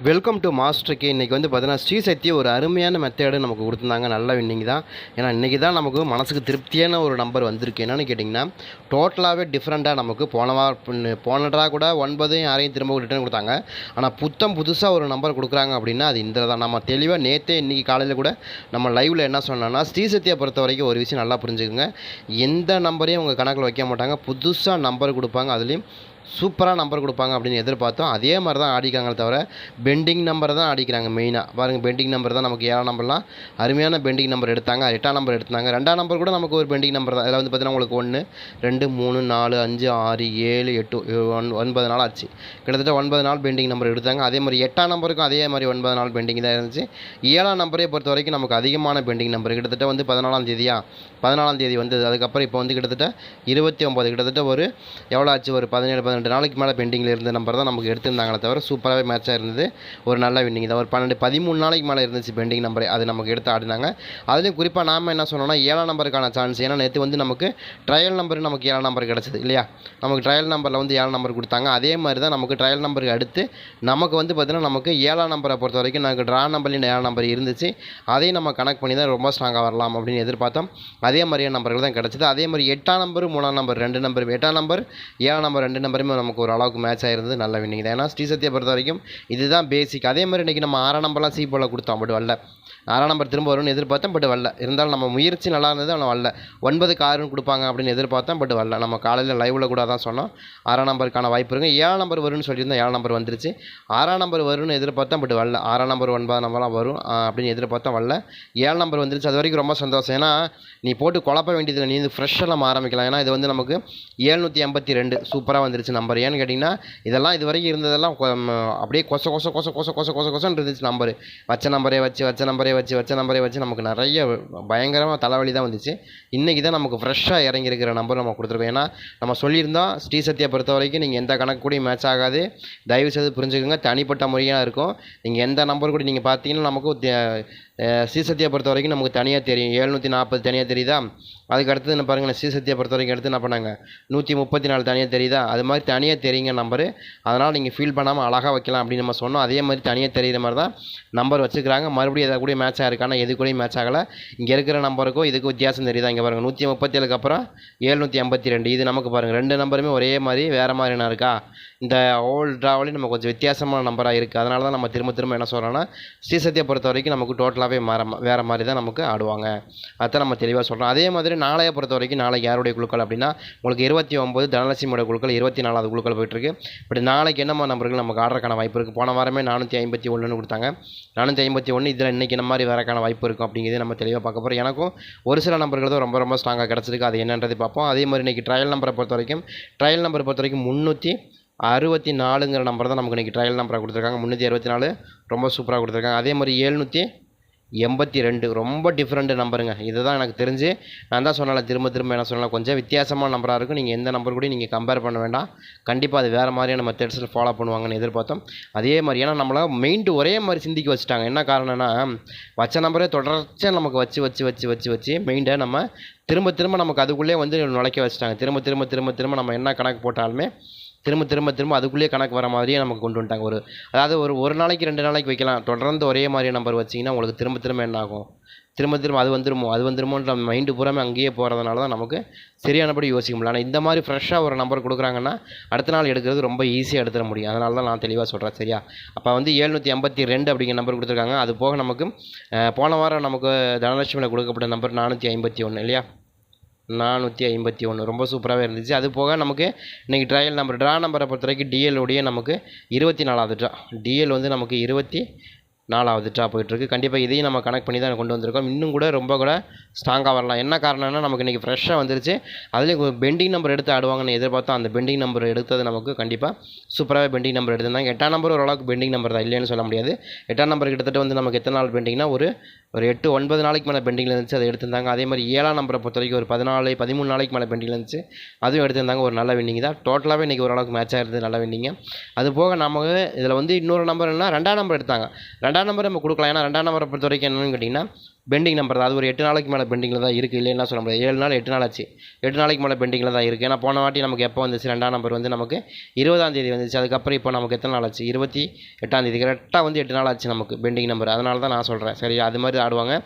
Welcome to மாஸ்டருக்கு இன்றைக்கி வந்து பார்த்தீங்கன்னா ஸ்ரீசக்தி ஒரு அருமையான மெத்தேடு நமக்கு கொடுத்துருந்தாங்க. நல்ல வின்னிங் தான். ஏன்னா இன்றைக்கி தான் நமக்கு மனசுக்கு திருப்தியான ஒரு நம்பர் வந்திருக்கு. என்னென்னு கேட்டிங்கன்னா டோட்டலாகவே டிஃப்ரெண்ட்டாக நமக்கு போனவா வாரம் போனடா கூட ஒன்பதையும் யாரையும் திரும்ப ரிட்டர்ன் கொடுத்தாங்க. ஆனால் புத்தம் புதுசாக ஒரு நம்பர் கொடுக்குறாங்க அப்படின்னா அது இந்த தான். நம்ம தெளிவாக நேற்றே இன்றைக்கி காலையில் கூட நம்ம லைவில் என்ன சொன்னோன்னா ஸ்ரீசக்தியை பொறுத்த வரைக்கும் ஒரு விஷயம் நல்லா புரிஞ்சுக்குங்க. எந்த நம்பரையும் அவங்க கணக்கில் வைக்க மாட்டாங்க. புதுசாக நம்பர் கொடுப்பாங்க. அதுலேயும் சூப்பராக நம்பர் கொடுப்பாங்க அப்படின்னு எதிர்பார்த்தோம். அதே மாதிரி தான் ஆடிக்காங்களே தவிர பெண்டிங் நம்பரை தான் ஆடிக்கிறாங்க மெயினாக பாருங்கள் பெண்டிங் நம்பர் தான் நமக்கு ஏழாம் நம்பர்லாம் அருமையான பெண்டிங் நம்பர் எடுத்தாங்க. எட்டாம் நம்பர் எடுத்தாங்க ரெண்டாம் நம்பர் கூட நமக்கு ஒரு பெண்டிங் நம்பர் தான். அதில் வந்து பார்த்தீங்கன்னா உங்களுக்கு ஒன்று ரெண்டு மூணு நாலு அஞ்சு ஆறு ஏழு எட்டு ஒன் ஒன்பது நாள் ஆச்சு. கிட்டத்தட்ட ஒன்பது நாள் பெண்டிங் நம்பர் எடுத்தாங்க. அதே மாதிரி எட்டாம் நம்பருக்கும் அதே மாதிரி ஒன்பது நாள் பெண்டிங் தான் இருந்துச்சு. ஏழாம் நம்பரை பொறுத்த வரைக்கும் நமக்கு அதிகமான பெண்டிங் நம்பர் கிட்டத்தட்ட வந்து பதினாலாம் தேதியா? பதினாலாம் தேதி வந்தது. அதுக்கப்புறம் இப்போ வந்து கிட்டத்தட்ட இருபத்தி ஒம்பது கிட்டத்தட்ட ஒரு எவ்வளோ ஆச்சு? ஒரு பதினேழு பதினெட்டு நாளைக்கு மேலே பெண்டிங்கில் இருந்த நம்பர் தான் நமக்கு எடுத்திருந்தாங்களே தவிர சூப்பராகவே மேட்சாக இருந்தது. ஒரு நல்ல வின்னிங் தான். ஒரு பன்னெண்டு பதிமூணு நாளைக்கு மேலே இருந்துச்சு பெண்டிங் நம்பர் அது நமக்கு எடுத்து ஆடினாங்க. அதுலேயும் குறிப்பாக நாம் என்ன சொன்னோம்னா ஏழாம் நம்பருக்கான சான்ஸ் ஏன்னா நேற்று வந்து நமக்கு ட்ரையல் நம்பர் நமக்கு ஏழாம் நம்பர் கிடச்சிது இல்லையா? நமக்கு ட்ரையல் நம்பரில் வந்து ஏழாம் நம்பர் கொடுத்தாங்க. அதே மாதிரி தான் நமக்கு ட்ரையல் நம்பருக்கு அடுத்து நமக்கு வந்து பார்த்திங்கன்னா நமக்கு ஏழாம் நம்பரை பொறுத்த வரைக்கும் நமக்கு ட்ரா நம்பர்லேயும் ஏழாம் நம்பர் இருந்துச்சு. அதையும் நம்ம கனெக்ட் பண்ணி தான் ரொம்ப ஸ்ட்ராங்காக வரலாம் அப்படின்னு எதிர்பார்த்தோம். அதே மாதிரியான நம்பர்கள் தான் கிடச்சிது. அதே மாதிரி எட்டாம் நம்பர் மூணாம் நம்பர் ரெண்டு நம்பர் எட்டாம் நம்பர் ஏழாம் நம்பர் ரெண்டு நம்பர் நம்பருமே நமக்கு ஒரு அளவுக்கு மேட்ச் ஆயிருந்தது. நல்ல வின்னிங் தான் ஏன்னா ஸ்ரீசத்தியை பொறுத்த வரைக்கும் இதுதான் பேசிக் அதே மாதிரி இன்றைக்கி நம்ம ஆறாம் நம்பர்லாம் சி போல கொடுத்தோம். பட் வரல. ஆறாம் நம்பர் திரும்ப வரும்னு எதிர்பார்த்தேன் பட் வரல. இருந்தாலும் நம்ம முயற்சி நல்லா இருந்தது ஆனால் வரல. ஒன்பதுக்கு காருன்னு கொடுப்பாங்க அப்படின்னு எதிர்பார்த்தேன் பட் வரல. நம்ம காலையில் லைவில் கூட தான் சொன்னோம். ஆறாம் நம்பருக்கான வாய்ப்பு இருக்குது ஏழாம் நம்பர் வரும்னு சொல்லியிருந்தோம் ஏழாம் நம்பர் வந்துருச்சு. ஆறாம் நம்பர் வரும்னு எதிர்பார்த்தேன் பட் வரல. ஆறாம் நம்பர் ஒன்பதாம் நம்பர்லாம் வரும் அப்படின்னு எதிர்பார்த்தா வரல. ஏழு நம்பர் வந்துருச்சு. அது வரைக்கும் ரொம்ப சந்தோஷம். ஏன்னா நீ போட்டு குழப்ப வேண்டியதில்லை. நீ வந்து ஃப்ரெஷ்ஷாக நம்ம ஆரம்பிக்கலாம். ஏன்னா இது வந்து நமக்கு ஏழ்நூற்றி எண்பத்தி ரெண்டு. சூப்பராக வந்துருச்சு நம்பர் ஏன்னு கேட்டிங்கன்னா இதெல்லாம் இது வரைக்கும் இருந்ததெல்லாம் அப்படியே கொச கொச கொச கொச கொச கொச கொசன்னு இருந்துச்சு நம்பர் வச்ச நம்பரே வச்சு வச்ச நம்பரே வச்சு வச்ச நம்பரே வச்சு நமக்கு நிறைய பயங்கரமாக தலைவலி தான் வந்துச்சு. இன்றைக்கி தான் நமக்கு ஃப்ரெஷ்ஷாக இறங்கியிருக்கிற நம்பர் நம்ம கொடுத்துருக்கோம். ஏன்னா நம்ம சொல்லியிருந்தோம் ஸ்ரீ சத்யா பொறுத்த வரைக்கும் நீங்கள் எந்த கணக்கு கூட மேட்ச் ஆகாது. தயவு செய்து புரிஞ்சுக்கோங்க. தனிப்பட்ட முறையாக இருக்கும். நீங்கள் எந்த நம்பர் கூட நீங்கள் பார்த்தீங்கன்னா நமக்கு சீசத்தியை ஸ்ரீ பொறுத்த வரைக்கும் நமக்கு தனியாக தெரியும். எழுநூற்றி நாற்பது தனியாக தெரியுதா? அதுக்கு அடுத்து என்ன பாருங்கள் ஸ்ரீ பொறுத்த வரைக்கும் எடுத்து என்ன பண்ணாங்க? நூற்றி முப்பத்தி நாலு தனியாக தெரியுதா? அது மாதிரி தனியாக தெரியுங்க நம்பரு. அதனால் நீங்கள் ஃபீல் பண்ணாமல் அழகாக வைக்கலாம் அப்படின்னு நம்ம சொன்னோம். அதே மாதிரி தனியாக தெரியுற மாதிரி தான் நம்பர் வச்சுக்கிறாங்க. மறுபடியும் எதாவது கூட மேட்ச் ஆகிருக்கானா எது கூடயும் மேட்ச் ஆகலை. இங்கே இருக்கிற நம்பருக்கும் இதுக்கு வித்தியாசம் தெரியுதா? இங்கே பாருங்கள் நூற்றி முப்பத்தேழுக்கு அப்புறம் ஏழ்நூற்றி ஐம்பத்தி ரெண்டு இது நமக்கு பாருங்கள் ரெண்டு நம்பருமே ஒரே மாதிரி வேறு மாதிரி என்ன இருக்கா? இந்த ஓல்ட் ட்ராவலையும் நம்ம கொஞ்சம் வித்தியாசமான நம்பராக இருக்குது அதனால தான் நம்ம திரும்ப திரும்ப என்ன சொல்கிறோன்னா சீசத்தியை பொறுத்த வரைக்கும் நமக்கு டோட்டல் டோட்டலாகவே மாற வேறு மாதிரி தான் நமக்கு ஆடுவாங்க. அதை நம்ம தெளிவாக சொல்கிறோம் அதே மாதிரி நாளைய பொறுத்த வரைக்கும் நாளைக்கு யாருடைய குழுக்கள் அப்படின்னா உங்களுக்கு இருபத்தி ஒம்பது தனலட்சுமியோட குழுக்கள் இருபத்தி நாலாவது குழுக்கள் போயிட்டுருக்கு. இப்படி நாளைக்கு என்னமா நம்பர்கள் நமக்கு ஆடுறதுக்கான வாய்ப்பு இருக்குது போன வாரமே நானூற்றி ஐம்பத்தி ஒன்றுன்னு கொடுத்தாங்க. நானூற்றி ஐம்பத்தி ஒன்று இதில் இன்றைக்கி என்ன மாதிரி வரக்கான வாய்ப்பு இருக்கும் அப்படிங்கிறத நம்ம தெளிவாக பார்க்க போகிறோம் எனக்கும் ஒரு சில நம்பர்கள் தான் ரொம்ப ரொம்ப ஸ்ட்ராங்காக கிடச்சிருக்கு. அது என்னன்றது பார்ப்போம். அதே மாதிரி இன்றைக்கி ட்ரையல் நம்பரை பொறுத்த வரைக்கும் ட்ரையல் நம்பரை பொறுத்த வரைக்கும் முந்நூற்றி அறுபத்தி நாலுங்கிற நம்பர் தான் நமக்கு இன்றைக்கி ட்ரையல் நம்பராக கொடுத்துருக்காங்க. முந்நூற்றி அறுபத்தி நாலு ரொம்ப சூப்பராக கொடுத்துருக்காங்க. அதே மாதிரி ஏழ்நூற்றி எண்பத்தி ரெண்டு. ரொம்ப டிஃப்ரெண்ட் நம்பருங்க இதுதான் எனக்கு தெரிஞ்சு. நான் தான் சொன்னால திரும்ப திரும்ப என்ன சொல்லலாம் கொஞ்சம் வித்தியாசமான நம்பராக இருக்கும். நீங்கள் எந்த நம்பர் கூட நீங்கள் கம்பேர் பண்ண வேண்டாம். கண்டிப்பாக அது வேறு மாதிரியான மெத்தட்ஸில் ஃபாலோ பண்ணுவாங்கன்னு எதிர்பார்த்தோம். அதே மாதிரி ஏன்னா நம்மளை மெயின்ட்டு ஒரே மாதிரி சிந்திக்க வச்சுட்டாங்க. என்ன காரணம்னா வச்ச நம்பரே தொடர்ச்சியாக நமக்கு வச்சு வச்சு வச்சு வச்சு வச்சு மைண்டை நம்ம திரும்ப திரும்ப நமக்கு அதுக்குள்ளே வந்து நுழைக்க வச்சுட்டாங்க. திரும்ப திரும்ப திரும்ப திரும்ப நம்ம என்ன கணக்கு போட்டாலுமே திரும்ப திரும்ப திரும்ப அதுக்குள்ளேயே கணக்கு வர மாதிரியே நமக்கு கொண்டு வந்துட்டாங்க. ஒரு அதாவது ஒரு ஒரு நாளைக்கு ரெண்டு நாளைக்கு வைக்கலாம். தொடர்ந்து ஒரே மாதிரி நம்பர் வச்சிங்கன்னா உங்களுக்கு திரும்ப திரும்ப என்ன ஆகும்? திரும்ப திரும்ப அது வந்துருமோ? அது வந்துருமோன்ற மைண்டு பூராமே அங்கேயே போகிறதுனால தான் நமக்கு சரியானபடி யோசிக்க முடியல. ஆனால் இந்த மாதிரி ஃப்ரெஷ்ஷாக ஒரு நம்பர் கொடுக்குறாங்கன்னா அடுத்த நாள் எடுக்கிறது ரொம்ப ஈஸியாக எடுத்துட முடியும். அதனால தான் நான் தெளிவாக சொல்கிறேன் சரியா? அப்போ வந்து ஏழ்நூற்றி ஐம்பத்தி ரெண்டு அப்படிங்கிற நம்பர் கொடுத்துருக்காங்க. அது போக நமக்கு போன வாரம் நமக்கு தனலட்சுமியில் கொடுக்கப்பட்ட நம்பர் நானூற்றி ஐம்பத்தி ஒன்று இல்லையா? நானூற்றி ஐம்பத்தி ஒன்று. ரொம்ப சூப்பராகவே இருந்துச்சு. அது போக நமக்கு இன்றைக்கி ட்ரையல் நம்பர் ட்ரா நம்பரை பொறுத்த வரைக்கும் டிஎல்லுடைய நமக்கு இருபத்தி நாலாவது ட்ரா டிஎல் வந்து நமக்கு இருபத்தி நாலாவது ட்ரா போயிட்டுருக்கு. கண்டிப்பாக இதையும் நம்ம கனெக்ட் பண்ணி தான் கொண்டு வந்திருக்கோம். இன்னும் கூட ரொம்ப கூட ஸ்ட்ராங்காக வரலாம். என்ன காரணம்னா நமக்கு இன்றைக்கி ஃப்ரெஷ்ஷாக வந்துருச்சு. அதுலேயும் பெண்டிங் நம்பர் எடுத்து ஆடுவாங்கன்னு எதிர்பார்த்தோம். அந்த பெண்டிங் நம்பர் எடுத்தது நமக்கு கண்டிப்பாக சூப்பராகவே பெண்டிங் நம்பர் எடுத்திருந்தாங்க. எட்டாம் நம்பர் ஓரளவுக்கு பெண்டிங் நம்பர் தான். இல்லைன்னு சொல்ல முடியாது. எட்டாம் நம்பர் கிட்டத்தட்ட வந்து நமக்கு எத்தனை நாள் பெண்டிங்னா ஒரு ஒரு எட்டு ஒன்பது நாளைக்கு மேலே பெண்டிங்கில் இருந்துச்சு அதை எடுத்திருந்தாங்க. அதே மாதிரி ஏழாம் நம்பரை பொறுத்த வரைக்கும் ஒரு பதினாலு பதிமூணு நாளைக்கு மேலே பெண்டிங்கில் இருந்துச்சு. அதுவும் எடுத்திருந்தாங்க. ஒரு நல்ல வின்னிங் தான். டோட்டலாகவே இன்றைக்கி ஓரளவுக்கு மேட்ச் ஆயிருந்தது நல்ல வின்னிங்க அது போக நமக்கு இதில் வந்து இன்னொரு நம்பர் என்ன ரெண்டாம் நம்பர் எடுத்தாங்க. ரெண்டாம் நம்பர் நம்ம கொடுக்கலாம். ஏன்னா ரெண்டாம் நம்பரை பொறுத்த வரைக்கும் என்னென்னு கேட்டிங்கன்னா பெண்டிங் நம்பர் தான். அது ஒரு எட்டு நாளைக்கு மேலே பெண்டிங்கில் தான் இருக்குது இல்லைன்னா சொல்ல முடியாது. ஏழு நாள் எட்டு நாள் ஆச்சு. எட்டு நாளைக்கு மேலே பெண்டிங்கில் தான் இருக்குது ஏன்னா போன வாட்டி நமக்கு எப்போ வந்துச்சு? ரெண்டாம் நம்பர் வந்து நமக்கு இருபதாம் தேதி வந்துச்சு. அதுக்கப்புறம் இப்போ நமக்கு எத்தனை நாள் ஆச்சு? இருபத்தி எட்டாம் தேதி. கரெக்டாக வந்து எட்டு நாள் ஆச்சு நமக்கு பெண்டிங் நம்பர். அதனால தான் நான் சொல்கிறேன் சரி அது மாதிரி ஆடுவாங்க.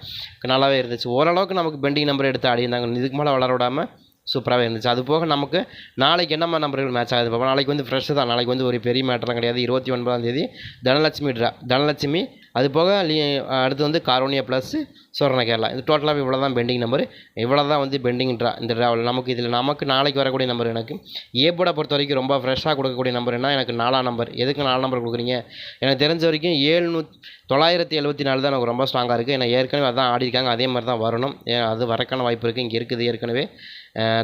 நல்லாவே இருந்துச்சு. ஓரளவுக்கு நமக்கு பெண்டிங் நம்பர் எடுத்து ஆடியிருந்தாங்க. இதுக்கு மேலே வளர விடாமல் சூப்பராகவே இருந்துச்சு. அது போக நமக்கு நாளைக்கு என்னம்மா நம்பர்கள் மேட்ச் ஆகுது பார்ப்போம் நாளைக்கு வந்து ஃப்ரெஷ்ஷு தான். நாளைக்கு வந்து ஒரு பெரிய மேட்டர்லாம் கிடையாது. இருபத்தி ஒன்பதாம் தேதி தனலட்சுமி ட்ரா தனலட்சுமி அது போக லீ அடுத்து வந்து காரோனியா ப்ளஸ்ஸு சொர்ண கேரளா. இது டோட்டலாக இவ்வளோ தான் பெண்டிங் நம்பர் இவ்வளோ தான் வந்து பெண்டிங் ட்ரா இந்த ட்ராவல் நமக்கு இதில் நமக்கு நாளைக்கு வரக்கூடிய நம்பர் எனக்கு. ஏ போர்டை பொறுத்த வரைக்கும் ரொம்ப ஃப்ரெஷ்ஷாக கொடுக்கக்கூடிய நம்பர் என்ன எனக்கு நாலாம் நம்பர் எதுக்கு நாலாம் நம்பர் கொடுக்குறீங்க? எனக்கு தெரிஞ்ச வரைக்கும் ஏழ்நூ தொள்ளாயிரத்தி எழுபத்தி நாலு தான் எனக்கு ரொம்ப ஸ்ட்ராங்காக இருக்குது ஏன்னா ஏற்கனவே அதான் ஆடிருக்காங்க அதே மாதிரி தான் வரணும். ஏன் அது வரக்கான வாய்ப்பு இருக்குது இங்கே இருக்குது ஏற்கனவே.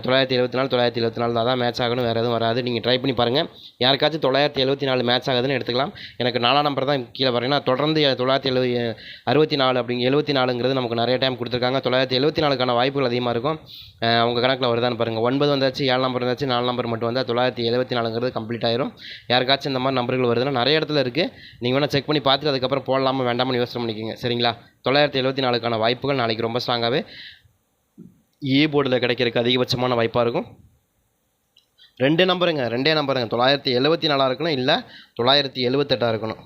தொள்ளாயிரத்தி எழுபத்தி நாலு தொள்ளாயிரத்தி எழுபத்தி நாலு தான் மேட்ச் ஆகணும். வேறு எதுவும் வராது. நீங்கள் ட்ரை பண்ணி பாருங்கள் யாருக்காச்சும் தொள்ளாயிரத்தி எழுபத்தி நாலு மேட்ச் ஆகுதுன்னு எடுத்துக்கலாம். எனக்கு நாலாம் நம்பர் தான் கீழே வரேன். நான் தொடர்ந்து தொள்ளாயிரத்தி எழுபது அறுபத்தி நாலு அப்படிங்க எழுபத்தி நாலுங்கிறது நமக்கு நிறைய டைம் கொடுத்துருக்காங்க. தொள்ளாயிரத்தி எழுபத்தி நாலுக்கான வாய்ப்புகள் அதிகமாக இருக்கும். அவங்க உங்கள் கணக்கில் வருதான்னு பாருங்கள் ஒன்பது வந்தாச்சு ஏழு நம்பர் வந்தாச்சு நாலு நம்பர் மட்டும் வந்தால் தொள்ளாயிரத்தி எழுபத்தி நாலுங்கிறது கம்ப்ளீட் ஆயிரும். யாருக்காச்சும் இந்த மாதிரி நம்பர்கள் வருதுன்னா நிறைய இடத்துல இருக்குது நீங்கள் வேணால் செக் பண்ணி பார்த்துட்டு அதுக்கப்புறம் போடலாமா வேண்டாமல் யோசனை பண்ணிக்கோங்க. சரிங்களா? தொள்ளாயிரத்தி எழுபத்தி நாலுக்கான வாய்ப்புகள் நாளைக்கு ரொம்ப ஸ்ட்ராங்காகவே ஏ போர்டில் கிடைக்கிறதுக்கு அதிகபட்சமான வாய்ப்பாக இருக்கும். ரெண்டு நம்பருங்க ரெண்டே நம்பருங்க தொள்ளாயிரத்தி எழுபத்தி நாலாக இருக்கணும் இல்லை தொள்ளாயிரத்தி எழுபத்தெட்டாக இருக்கணும்.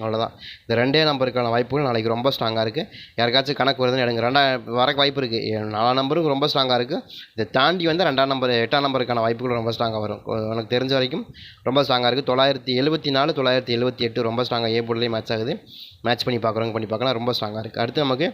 அவ்வளோதான் இந்த ரெண்டே நம்பருக்கான வாய்ப்புகள் நாளைக்கு ரொம்ப ஸ்ட்ராங்காக இருக்குது யாருக்காச்சும் கணக்கு வருதுன்னு எடுங்க. ரெண்டாம் வரக்கு வாய்ப்பு இருக்குது நாலாம் நம்பருக்கு ரொம்ப ஸ்ட்ராங்காக இருக்குது இதை தாண்டி வந்து ரெண்டாம் நம்பர் எட்டாம் நம்பருக்கான வாய்ப்புகள் ரொம்ப ஸ்ட்ராங்காக வரும். எனக்கு தெரிஞ்ச வரைக்கும் ரொம்ப ஸ்ட்ராங்காக இருக்குது தொள்ளாயிரத்தி எழுபத்தி நாலு தொள்ளாயிரத்தி எழுபத்தி எட்டு ரொம்ப ஸ்ட்ராங்காக ஏ போர்ட்லேயும் மேட்ச் ஆகுது. மேட்ச் பண்ணி பார்க்குறவங்க பண்ணி பார்க்கலாம் ரொம்ப ஸ்ட்ராங்காக இருக்குது அடுத்து நமக்கு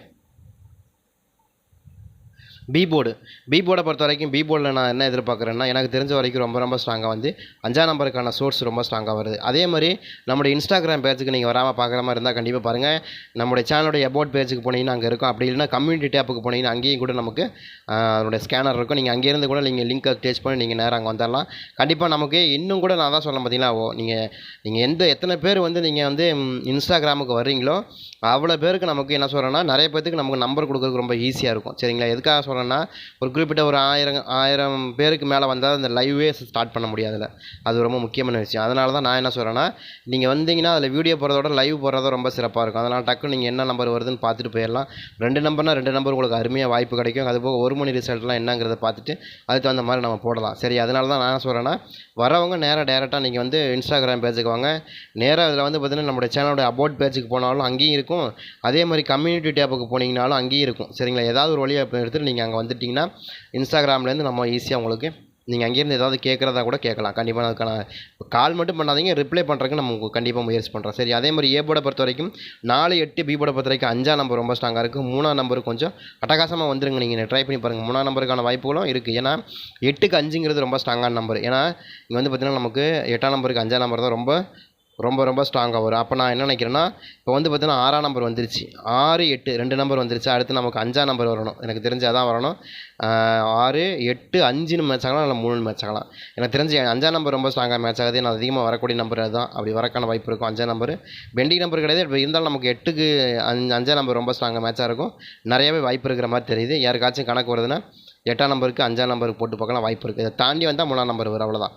பி போர்டு பி போர்டை பொறுத்த வரைக்கும் பி போர்டில் நான் என்ன எதிர்பார்க்குறேன்னா எனக்கு தெரிஞ்ச வரைக்கும் ரொம்ப ரொம்ப ஸ்ட்ராங்காக வந்து அஞ்சாம் நம்பருக்கான சோர்ஸ் ரொம்ப ஸ்ட்ராங்காக வருது. அதே மாதிரி நம்முடைய இன்ஸ்டாகிராம் பேஜுக்கு நீங்கள் வராமல் பார்க்குற மாதிரி இருந்தால் கண்டிப்பாக பாருங்கள் நம்முடைய சேனலுடைய அபவுட் பேஜுக்கு போனீங்கன்னா அங்கே இருக்கும். அப்படி இல்லைன்னா கம்யூனிட்டி டேப்புக்கு போனீங்கன்னா அங்கேயும் கூட நமக்கு அதனுடைய ஸ்கேனர் இருக்கும். நீங்கள் அங்கேருந்து கூட நீங்கள் லிங்க்கை டேச் பண்ணி நீங்கள் நேராக அங்கே வந்துடலாம் கண்டிப்பாக நமக்கு இன்னும் கூட நான் தான் சொல்ல பார்த்தீங்களா ஓ நீங்கள் நீங்கள் எந்த எத்தனை பேர் வந்து நீங்கள் வந்து இன்ஸ்டாகிராமுக்கு வர்றீங்களோ அவ்வளோ பேருக்கு நமக்கு என்ன சொல்கிறேன்னா நிறைய பேருக்கு நமக்கு நம்பர் கொடுக்குறதுக்கு ரொம்ப ஈஸியாக இருக்கும். சரிங்களா? எதுக்காக சொல்கிறேன் சொல்கிறேன்னா ஒரு குறிப்பிட்ட ஒரு ஆயிரம் ஆயிரம் பேருக்கு மேலே வந்தால் அந்த லைவே ஸ்டார்ட் பண்ண முடியாதுல்ல அது ரொம்ப முக்கியமான விஷயம். அதனால தான் நான் என்ன சொல்கிறேன்னா நீங்கள் வந்தீங்கன்னா அதில் வீடியோ போடுறதோட லைவ் போடுறதோ ரொம்ப சிறப்பாக இருக்கும். அதனால் டக்குன்னு நீங்கள் என்ன நம்பர் வருதுன்னு பார்த்துட்டு போயிடலாம். ரெண்டு நம்பர்னால் ரெண்டு நம்பர் உங்களுக்கு அருமையாக வாய்ப்பு கிடைக்கும். அதுபோக ஒரு மணி ரிசல்ட்லாம் என்னங்கிறத பார்த்துட்டு அதுக்கு தகுந்த மாதிரி நம்ம போடலாம். சரி அதனால தான் நான் என்ன சொல்கிறேன்னா வரவங்க நேராக டேரெக்டாக நீங்கள் வந்து இன்ஸ்டாகிராம் பேஜுக்கு வாங்க. நேராக இதில் வந்து பார்த்தீங்கன்னா நம்மளுடைய சேனலோட அபவுட் பேஜுக்கு போனாலும் அங்கேயும் இருக்கும். அதே மாதிரி கம்யூனிட்டி டேப்புக்கு போனீங்கனாலும் அங்கேயும் இருக்கும். சரிங்களா? ஏதாவது ஒரு வழியை எடுத்துகிட்டு நீங்கள் அங்கே வந்துட்டிங்கன்னா இன்ஸ்டாகிராம்லேருந்து நம்ம ஈஸியாக உங்களுக்கு நீங்கள் அங்கேருந்து ஏதாவது கேட்குறதா கூட கேட்கலாம். கண்டிப்பாக அதுக்கான கால் மட்டும் பண்ணாதீங்க. ரிப்ளை பண்ணுறதுக்கு நம்ம கண்டிப்பாக முயற்சி பண்ணுறோம் சரி அதே மாதிரி ஏ பொறுத்த வரைக்கும் நாலு எட்டு பி பொறுத்த வரைக்கும் அஞ்சாம் நம்பர் ரொம்ப ஸ்ட்ராங்காக இருக்குது மூணாம் நம்பர் கொஞ்சம் அட்டகாசமாக வந்துருங்க. நீங்கள் ட்ரை பண்ணி பாருங்கள் மூணாம் நம்பருக்கான வாய்ப்புகளும் இருக்குது ஏன்னா எட்டுக்கு அஞ்சுங்கிறது ரொம்ப ஸ்ட்ராங்கான நம்பர் ஏன்னா இங்கே வந்து பார்த்திங்கன்னா நமக்கு எட்டாம் நம்பருக்கு அஞ்சாம் நம்பர் தான் ரொம்ப ரொம்ப ரொம்ப ஸ்ட்ராங்காக வரும். அப்போ நான் என்ன நினைக்கிறேன்னா இப்போ வந்து பார்த்தீங்கன்னா ஆறாம் நம்பர் வந்துருச்சு. ஆறு எட்டு ரெண்டு நம்பர் வந்துருச்சு. அடுத்து நமக்கு அஞ்சாம் நம்பர் வரணும். எனக்கு தெரிஞ்சு அதான் வரணும். ஆறு எட்டு அஞ்சுன்னு மேட்ச் ஆகலாம் இல்லை மூணு மேட்ச் ஆகலாம். எனக்கு தெரிஞ்சு அஞ்சாம் நம்பர் ரொம்ப ஸ்ட்ராங்காக மேட்ச் ஆகுது. நான் அதிகமாக வரக்கூடிய நம்பர் அதுதான். அப்படி வரக்கான வாய்ப்பு இருக்கும். அஞ்சாம் நம்பர் பெண்டிங் நம்பர் கிடையாது. இப்போ இருந்தாலும் நமக்கு எட்டுக்கு அஞ்சு அஞ்சாம் நம்பர் ரொம்ப ஸ்ட்ராங்காக மேட்சாக இருக்கும். நிறையவே வாய்ப்பு இருக்கிற மாதிரி தெரியுது. யாருக்காச்சும் கணக்கு வருதுன்னா எட்டாம் நம்பருக்கு அஞ்சாம் நம்பருக்கு போட்டு பார்க்கலாம். வாய்ப்பு இருக்குது இதை தாண்டி வந்தால் மூணாம் நம்பர் வரும். அவ்வளோதான்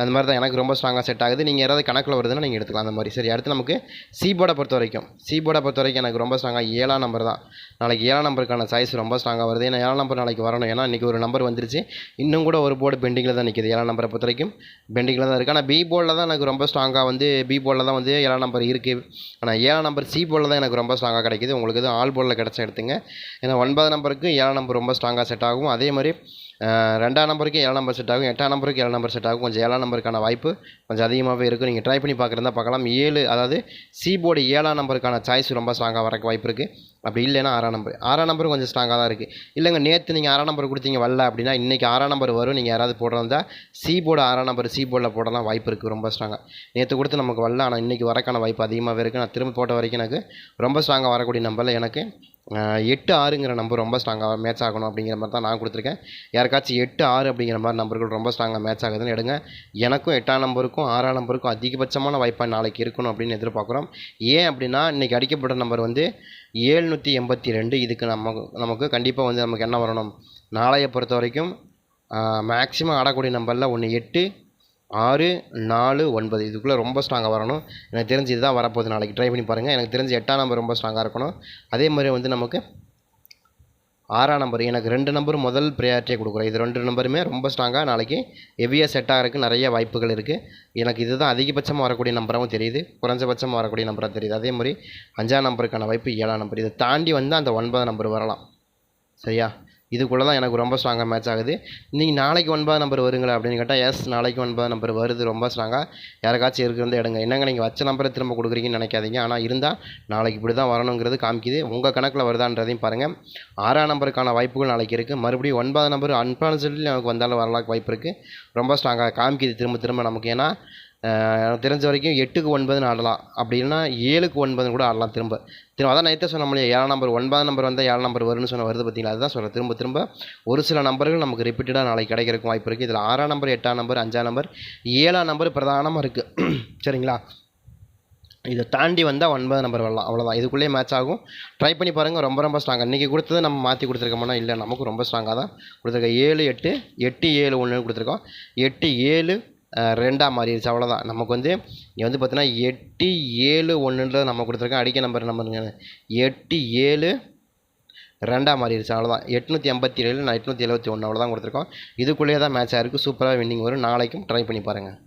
அந்த மாதிரி தான் எனக்கு ரொம்ப ஸ்ட்ராங்காக செட் ஆகுது. நீங்கள் யாராவது கணக்கில் வருதுன்னா நீங்கள் எடுத்துக்கலாம் அந்த மாதிரி. சரி அடுத்து நமக்கு சீபோர்டை பொறுத்த வரைக்கும். சீபோர்டை பொறுத்த வரைக்கும் எனக்கு ரொம்ப ஸ்ட்ராங்காக ஏழாம் நம்பர் தான். நாளைக்கு ஏழாம் நம்பருக்கான சாய்ஸ் ரொம்ப ஸ்ட்ராங்காக வருது. ஏன்னா ஏழாம் நம்பர் நாளைக்கு வரணும். ஏன்னா இன்றைக்கி ஒரு நம்பர் வந்துருச்சு. இன்னும் கூட ஒரு போர்டு பெண்டிங்கில் தான் நிற்கிது ஏழாம் நம்பரை பொறுத்த வரைக்கும் பெண்டிங்கில் தான் இருக்குது ஆனால் பி போர்டில் தான் எனக்கு ரொம்ப ஸ்ட்ராங்காக வந்து பி போர்டில் தான் வந்து ஏழாம் நம்பர் இருக்குது ஆனால் ஏழாம் நம்பர் சி போர்டில் தான் எனக்கு ரொம்ப ஸ்ட்ராங்காக கிடைக்குது. உங்களுக்கு இது ஆல் போர்டில் கிடச்சா எடுத்துங்க. ஏன்னா ஒன்பது நம்பருக்கு ஏழாம் நம்பர் ரொம்ப ஸ்ட்ராங்காக செட் ஆகும். அதே மாதிரி ரெண்டாம் நம்பருக்கு ஏழாம் நம்பர் செட் ஆகும். எட்டாம் நம்பருக்கு ஏழாம் நம்பர் செட் ஆகும். கொஞ்சம் ஏழாம் நம்பருக்கான வாய்ப்பு கொஞ்சம் அதிகமாகவே இருக்கும். நீங்கள் ட்ரை பண்ணி பார்க்குறதா பார்க்கலாம். ஏழு அதாவது சி போர்டு ஏழாம் நம்பருக்கான சாய்ஸ் ரொம்ப ஸ்ட்ராங்காக வரக்கு வாய்ப்பு இருக்குது அப்படி இல்லைன்னா ஆறாம் நம்பர் ஆறாம் நம்பர் கொஞ்சம் ஸ்ட்ராங்காக தான் இருக்குது இல்லைங்க நேற்று நீங்கள் ஆறாம் நம்பர் கொடுத்தீங்க வரல அப்படின்னா இன்றைக்கி ஆறாம் நம்பர் வரும். நீங்கள் யாராவது போடுறதா சி போர்டு ஆறாம் நம்பர் சி போர்டில் போடலாம். வாய்ப்பு இருக்குது ரொம்ப ஸ்ட்ராங்காக நேற்று கொடுத்து நமக்கு வரல. ஆனால் இன்றைக்கி வரக்கான வாய்ப்பு அதிகமாகவே இருக்குது நான் திரும்ப போட்ட வரைக்கும் எனக்கு ரொம்ப ஸ்ட்ராங்காக வரக்கூடிய நம்பரில் எனக்கு எட்டு ஆறுங்கிற நம்பர் ரொம்ப ஸ்ட்ராங்காக மேட்ச் ஆகணும் அப்படிங்கிற மாதிரி தான் நான் கொடுத்துருக்கேன். யாருக்காச்சும் எட்டு ஆறு அப்படிங்கிற மாதிரி நம்பர்கள் ரொம்ப ஸ்ட்ராங்காக மேட்ச் ஆகுதுன்னு எடுங்க. எனக்கும் எட்டாம் நம்பருக்கும் ஆறாம் நம்பருக்கும் அதிகபட்சமான வாய்ப்பாக நாளைக்கு இருக்கணும் அப்படின்னு எதிர்பார்க்குறோம். ஏன் அப்படின்னா இன்றைக்கி அடிக்கப்பட்ட நம்பர் வந்து ஏழ்நூற்றி எண்பத்தி ரெண்டு. இதுக்கு நம்ம நமக்கு கண்டிப்பாக வந்து நமக்கு என்ன வரணும்? நாளையை பொறுத்த வரைக்கும் மேக்ஸிமம் ஆடக்கூடிய நம்பரில் ஒன்று எட்டு ஆறு நாலு ஒன்பது. இதுக்குள்ளே ரொம்ப ஸ்ட்ராங்காக வரணும். எனக்கு தெரிஞ்சு இதுதான் வரப்போகுது நாளைக்கு. ட்ரை பண்ணி பாருங்கள் எனக்கு தெரிஞ்சு எட்டாம் நம்பர் ரொம்ப ஸ்ட்ராங்காக இருக்கணும். அதே மாதிரி வந்து நமக்கு ஆறாம் நம்பர் எனக்கு ரெண்டு நம்பரும் முதல் ப்ரையாரிட்டியை கொடுக்குறேன். இது ரெண்டு நம்பருமே ரொம்ப ஸ்ட்ராங்காக நாளைக்கு ஹெவியாக செட் ஆகிறதுக்கு நிறைய வாய்ப்புகள் இருக்குது எனக்கு இதுதான் அதிகபட்சமாக வரக்கூடிய நம்பராகவும் தெரியுது. குறைஞ்சபட்சமாக வரக்கூடிய நம்பராக தெரியுது. அதே மாதிரி அஞ்சாம் நம்பருக்கான வாய்ப்பு ஏழாம் நம்பர் இதை தாண்டி வந்து அந்த ஒன்பதாம் நம்பர் வரலாம். சரியா? இதுக்குள்ளே தான் எனக்கு ரொம்ப ஸ்ட்ராங்காக மேட்ச் ஆகுது. நீங்கள் நாளைக்கு ஒன்பது நம்பர் வருங்களா அப்படின்னு கேட்டால் எஸ் நாளைக்கு ஒன்பது நம்பர் வருது ரொம்ப ஸ்ட்ராங்காக யாருக்காச்சும் இருக்கிறது எடுங்க. என்னங்க நீங்கள் வச்ச நம்பரை திரும்ப கொடுக்குறீங்கன்னு நினைக்காதீங்க. ஆனால் இருந்தால் நாளைக்கு இப்படி தான் வரணுங்கிறது காமிக்குது. உங்கள் கணக்கில் வருதான்றதையும் பாருங்கள் ஆறாம் நம்பருக்கான வாய்ப்புகள் நாளைக்கு இருக்குது மறுபடியும் ஒன்பதாம் நம்பர் அன்பான்சபிள் நமக்கு வந்தாலும் வரலாக்கு வாய்ப்பு இருக்குது ரொம்ப ஸ்ட்ராங்காக காமிக்குது திரும்ப திரும்ப நமக்கு. ஏன்னா எனக்கு தெரிஞ்ச வரைக்கும் எட்டுக்கு ஒன்பதுன்னு ஆடலாம். அப்படி இல்லைன்னா ஏழுக்கு ஒன்பதுன்னு கூட ஆடலாம் திரும்ப. திரும்ப அதான் நேற்றே சொன்னோம் முடியாது ஏழாம் நம்பர் ஒன்பதாம் நம்பர் வந்தால் ஏழாம் நம்பர் வரும்னு சொன்ன வருது பார்த்தீங்களா? அதுதான் சொல்கிறேன் திரும்ப திரும்ப ஒரு சில நம்பர்கள் நமக்கு ரிப்பீட்டடாக நாளைக்கு கிடைக்கிறதுக்கு வாய்ப்பு இருக்குது இதில் ஆறாம் நம்பர் எட்டாம் நம்பர் அஞ்சாம் நம்பர் ஏழாம் நம்பர் பிரதானமாக இருக்குது சரிங்களா? இதை தாண்டி வந்தால் ஒன்பது நம்பர் வரலாம். அவ்வளோதான் இதுக்குள்ளேயே மேட்ச் ஆகும். ட்ரை பண்ணி பாருங்கள் ரொம்ப ரொம்ப ஸ்ட்ராங்காக இன்றைக்கி கொடுத்தது நம்ம மாற்றி கொடுத்துருக்கோம்னா இல்லை. நமக்கு ரொம்ப ஸ்ட்ராங்காக தான் கொடுத்துருக்கோம். ஏழு எட்டு எட்டு ஏழு ஒன்று கொடுத்துருக்கோம். எட்டு ஏழு ரெண்டாக மாறிடுச்சு அவ்வளோதான் நமக்கு வந்து இங்கே வந்து பார்த்தீங்கன்னா எட்டு ஏழு ஒன்றுன்றது நம்ம கொடுத்துருக்கோம் அடிக்க நம்பர் நம்பருங்க எட்டு ஏழு ரெண்டாக மாறிடுச்சு அவ்வளோதான் எட்நூற்றி எண்பத்தி ஏழு நான் எட்நூற்றி எழுபத்தி ஒன்று அவ்வளோதான் கொடுத்துருக்கோம். இதுக்குள்ளேயே தான் மேட்ச் ஆயிருக்கு. சூப்பராக வின்னிங் வரும். நாளைக்கும் ட்ரை பண்ணி பாருங்கள்